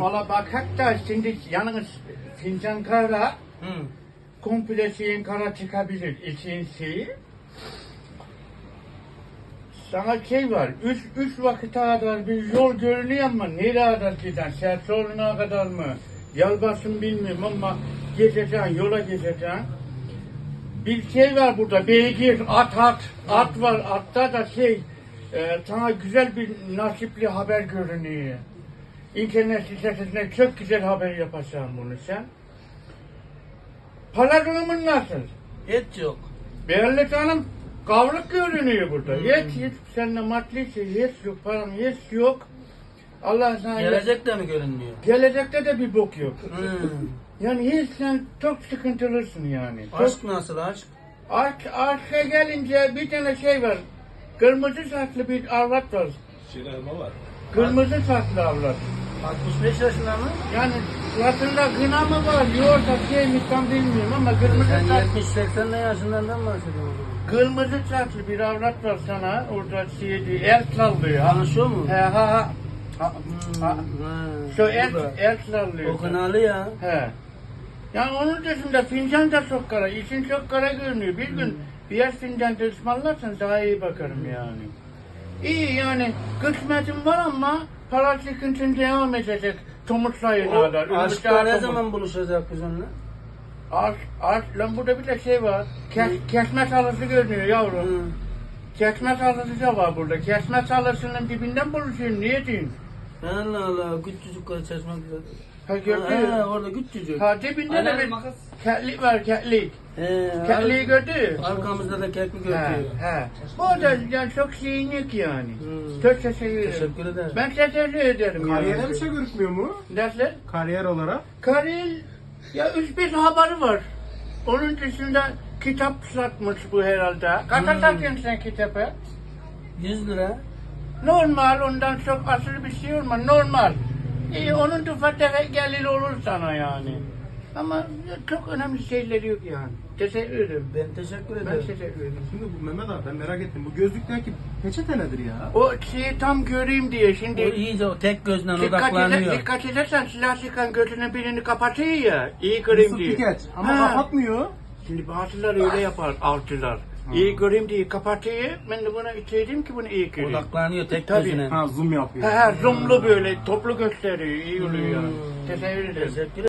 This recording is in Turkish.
Valla bak hatta şimdi yalnız fincan kara Hı. komple şeyin kara çıkabilir için şeyi. Sana şey var, üç, üç vakit kadar bir yol görünüyor ama nereye kadar giden, Sersoğlu'na kadar mı? Yalbarsın bilmiyorum ama geçeceksin, yola geçeceksin. Bir şey var burada, beygir, at at, at var, atta da şey, e, sana güzel bir nasipli haber görünüyor. İnternet sitesinde çok güzel haber yapacağım bunu sen. Para durumun nasıl? Et yok. Belli canım kavrak görünüyor burada. Hmm. Hiç hiç seninle madlisi hiç yok, paran hiç yok. Allah sana Gelecek de mi görünmüyor? Gelecekte de bir bok yok. Hı. Yani hiç sen çok sıkıntılısın yani. Çok, Aşk nasıl aşk? aşk, aşka gelince bir tane şey var. Kırmızı saçlı bir avrat var. Şirelma var. Kırmızı saçlı avrat. 65 yaşında mı? Yani suratında gına mı var, yoksa şey mi tam bilmiyorum ama kırmızı Sen saçlı, 70-80 yaşından bahsediyorsun. kırmızı saçlı bir avrat var sana. Orada şey diyor, el sallıyor. Tanışıyor mu? ha, ha. ha. ha, Hmm, ha. ha, Şu el, el sallıyor. O kınalı ya. He. Yani onun dışında fincan da çok kara, için çok kara görünüyor. Bir gün beyaz fincan da ısmarlarsan daha iyi bakarım yani. İyi yani kısmetim var ama para sıkıntın devam edecek. Tomut aşkla Ümit ne zaman buluşacak biz onunla? Aşk, aşk, lan burada bir de şey var. Kes, kesme salısı görünüyor yavrum. Hı. Kesme salısı da var burada. Kesme salısının dibinden buluşuyorum. Niye diyeyim? Allah Allah küçücük kadar çeşme güzel. Ha Ha, gördün orada küçücük. Ha dibinde de bir makas. ketlik var ketlik. He, Ketliği gördü. Arkamızda da keklik He, ötüyor. he. Bu da yani çok yok yani. Hmm. Çok teşekkür ederim. Teşekkür ederim. Ben teşekkür ederim. Kariyere yani. bir şey görükmüyor mu? Nasıl? Kariyer olarak. Karil ya üç bir haberi var. Onun dışında kitap satmış bu herhalde. Kaça Hmm. satıyorsun sen kitabı? 100 lira. Normal ondan çok aşırı bir şey olmaz. Normal. İyi onun da tefek gelir olur sana yani. Ama çok önemli şeyler yok yani. Teşekkür ederim. Ben teşekkür Ben ederim. teşekkür ederim. Şimdi bu Mehmet abi ben merak ettim. Bu gözlükteki peçete nedir ya? O şeyi tam göreyim diye O şimdi iyice o tek gözden eder, odaklanıyor. dikkat edersen silah sıkan gözünün birini kapatıyor ya iyi göreyim Yusuf diye. Tükeç. Ama Ha. kapatmıyor. Şimdi bazıları öyle yapar avcılar. İyi göreyim diye kapatıyor. Ben de buna içeydim ki bunu iyi göreyim. Odaklanıyor tek Tabii. gözüne. Ha zoom yapıyor. He he zoomlu böyle toplu gösteriyor. iyi oluyor yani. Hmm. Teşekkür ederim. Teşekkür